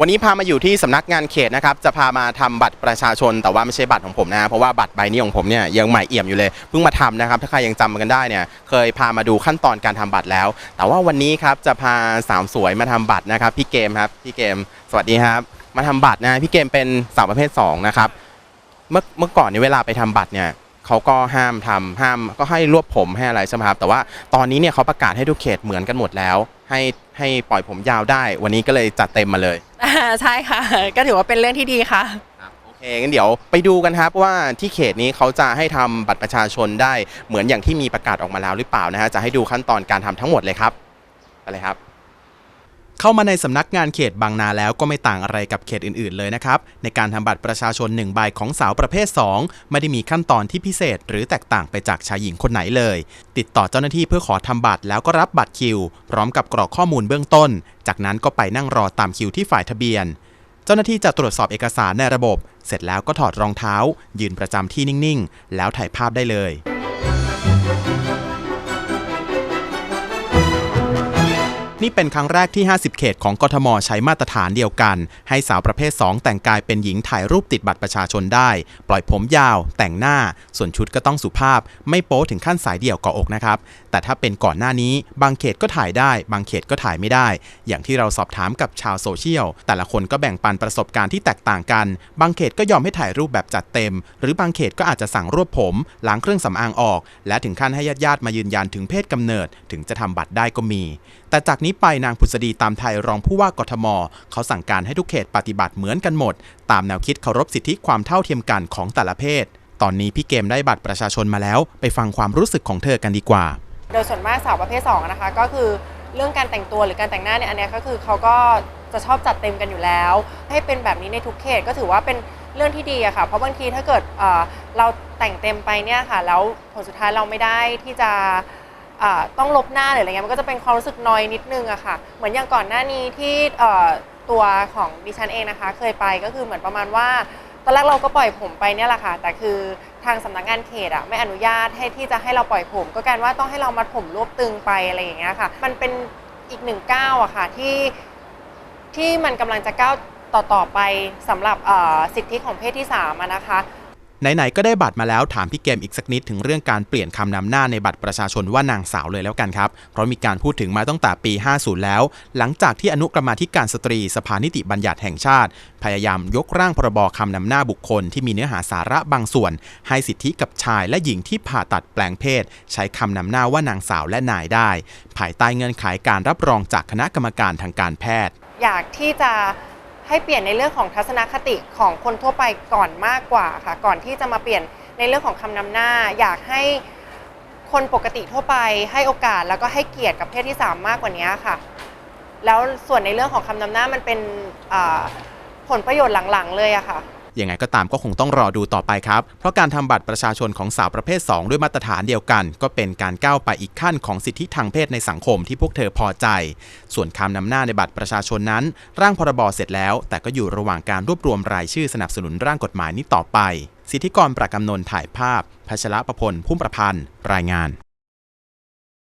วันนี้พามาอยู่ที่สำนักงานเขตนะครับจะพามาทำบัตรประชาชน แต่ว่าไม่ใช่บัตรของผมนะเพราะว่าบัตรใบนี้ของผมเนี่ยยังใหม่เอี่ยมอยู่เลยเพิ่งมาทำนะครับถ้าใครยังจำกันได้เนี่ยเคยพามาดูขั้นตอนการทำบัตรแล้ว แต่ว่าวันนี้ครับจะพาสาวสวยมาทำบัตรนะครับพี่เกมครับพี่เกม สวัสดีครับ มาทำบัตรนะพี่เกมเป็นสาวประเภทสองนะครับเมื่อเมื่อก่อนนี่ยเวลาไปทำบัตรเนี่ยเขาก็ห้ามทำห้ามก็ให้รวบผมให้อะไรใช่ไหมครับแต่ว่าตอนนี้เนี่ยเขาประกาศให้ทุกเขตเหมือนกันหมดแล้ว ให้ให้ปล่อยผมยาวได้ วันนี้ก็เลยจัดเต็มมาเลยอ่าใช่ค่ะ ก็ถือว่าเป็นเรื่องที่ดีค่ะ ครับโอเคงั้นเดี๋ยวไปดูกันครับว่าที่เขตนี้เขาจะให้ทำบัตรประชาชนได้เหมือนอย่างที่มีประกาศออกมาแล้วหรือเปล่านะฮะจะให้ดูขั้นตอนการทำทั้งหมดเลยครับไปเลยครับ เข้ามาในสำนักงานเขตบางนาแล้วก็ไม่ต่างอะไรกับเขตอื่นๆเลยนะครับ ในการทำบัตรประชาชน1ใบของสาวประเภท 2 ไม่ได้มีขั้นตอนที่พิเศษ หรือแตกต่างไปจากชายหญิงคนไหนเลย ติดต่อเจ้าหน้าที่เพื่อขอทำบัตรแล้วก็รับบัตรคิว พร้อมกับกรอกข้อมูลเบื้องต้น จากนั้นก็ไปนั่งรอตามคิวที่ฝ่ายทะเบียน เจ้าหน้าที่จะตรวจสอบเอกสารในระบบ เสร็จแล้วก็ถอดรองเท้า ยืนประจำที่นิ่งๆ แล้วถ่ายภาพได้เลย นี่เป็นครั้งแรกที่ 50 เขตของกทมใช้มาตรฐานเดียวกัน ให้สาวประเภท 2 แต่งกายเป็นหญิงถ่ายรูปติดบัตรประชาชนได้ ปล่อยผมยาว แต่งหน้า ส่วนชุดก็ต้องสุภาพ ไม่โป๊ถึงขั้นสายเดี่ยวเกาะอกนะครับ แต่ถ้าเป็นก่อนหน้านี้ บางเขตก็ถ่ายได้ บางเขตก็ถ่ายไม่ได้ อย่างที่เราสอบถามกับชาวโซเชียล แต่ละคนก็แบ่งปันประสบการณ์ที่แตกต่างกัน บางเขตก็ยอมให้ถ่ายรูปแบบจัดเต็ม หรือบางเขตก็อาจจะสั่งรวบผมล้างเครื่องสำอางออก และถึงขั้นให้ญาติๆมายืนยันถึงเพศกำเนิด ถึงจะทำบัตรได้ก็มีแต่จากนี้ไปนางผุษดีตามไทยรองผู้ว่ากทม เขาสั่งการให้ทุกเขตปฏิบัติเหมือนกันหมด ตามแนวคิดเคารพสิทธิความเท่าเทียมกันของแต่ละเพศ ตอนนี้พี่เกมได้บัตรประชาชนมาแล้ว ไปฟังความรู้สึกของเธอกันดีกว่า โดยส่วนมากสาวประเภท2นะคะก็คือเรื่องการแต่งตัวหรือการแต่งหน้าเนี่ยอันนี้ก็คือเขาก็จะชอบจัดเต็มกันอยู่แล้ว ให้เป็นแบบนี้ในทุกเขตก็ถือว่าเป็นเรื่องที่ดีอะค่ะ เพราะบางทีถ้าเกิดเราแต่งเต็มไปเนี่ยค่ะแล้วผลสุดท้ายเราไม่ได้ที่จะ ต้องลบหน้าหรืออะไรเงี้ยมันก็จะเป็นความรู้สึกนอยนิดนึงอะค่ะ เหมือนอย่างก่อนหน้านี้ที่ตัวของดิฉันเองนะคะ เคยไปก็คือเหมือนประมาณว่าตอนแรกเราก็ปล่อยผมไปเนี่ยแหละค่ะ แต่คือทางสำนักงานเขตอะไม่อนุญาตให้ที่จะให้เราปล่อยผม ก็การว่าต้องให้เรามัดผมรวบตึงไปอะไรอย่างเงี้ยค่ะ มันเป็นอีกหนึ่งก้าวอะค่ะที่ที่มันกำลังจะก้าวต่อ ๆ ไปสำหรับสิทธิของเพศที่สามนะคะ ไหนๆก็ได้บัตรมาแล้วถามพี่เกมอีกสักนิดถึงเรื่องการเปลี่ยนคำนำหน้าในบัตรประชาชนว่านางสาวเลยแล้วกันครับ เพราะมีการพูดถึงมาตั้งแต่ปี 50 แล้ว หลังจากที่อนุกรรมาธิการสตรีสภานิติบัญญัติแห่งชาติ พยายามยกร่างพรบคำนำหน้าบุคคลที่มีเนื้อหาสาระบางส่วน ให้สิทธิกับชายและหญิงที่ผ่าตัดแปลงเพศ ใช้คำนำหน้าว่านางสาวและนายได้ ภายใต้เงื่อนไขการรับรองจากคณะกรรมการทางการแพทย์ อยากที่จะ ให้เปลี่ยนในเรื่องของทัศนคติของคนทั่วไปก่อนมากกว่าค่ะ ก่อนที่จะมาเปลี่ยนในเรื่องของคำนำหน้า อยากให้คนปกติทั่วไปให้โอกาสแล้วก็ให้เกียรติกับเพศที่สามมากกว่านี้ค่ะ แล้วส่วนในเรื่องของคำนำหน้ามันเป็นผลประโยชน์หลังๆ เลยอะค่ะ ยังไงก็ตามก็คงต้องรอดูต่อไปครับ เพราะการทำบัตรประชาชนของสาวประเภท 2 ด้วยมาตรฐานเดียวกัน ก็เป็นการก้าวไปอีกขั้นของสิทธิทางเพศในสังคมที่พวกเธอพอใจ ส่วนคำนำหน้าในบัตรประชาชนนั้น ร่างพรบเสร็จแล้ว แต่ก็อยู่ระหว่างการรวบรวมรายชื่อสนับสนุนร่างกฎหมายนี้ต่อไป สิทธิกรประกำนนถ่ายภาพพัชระประพลพุ่มประพันธ์ รายงาน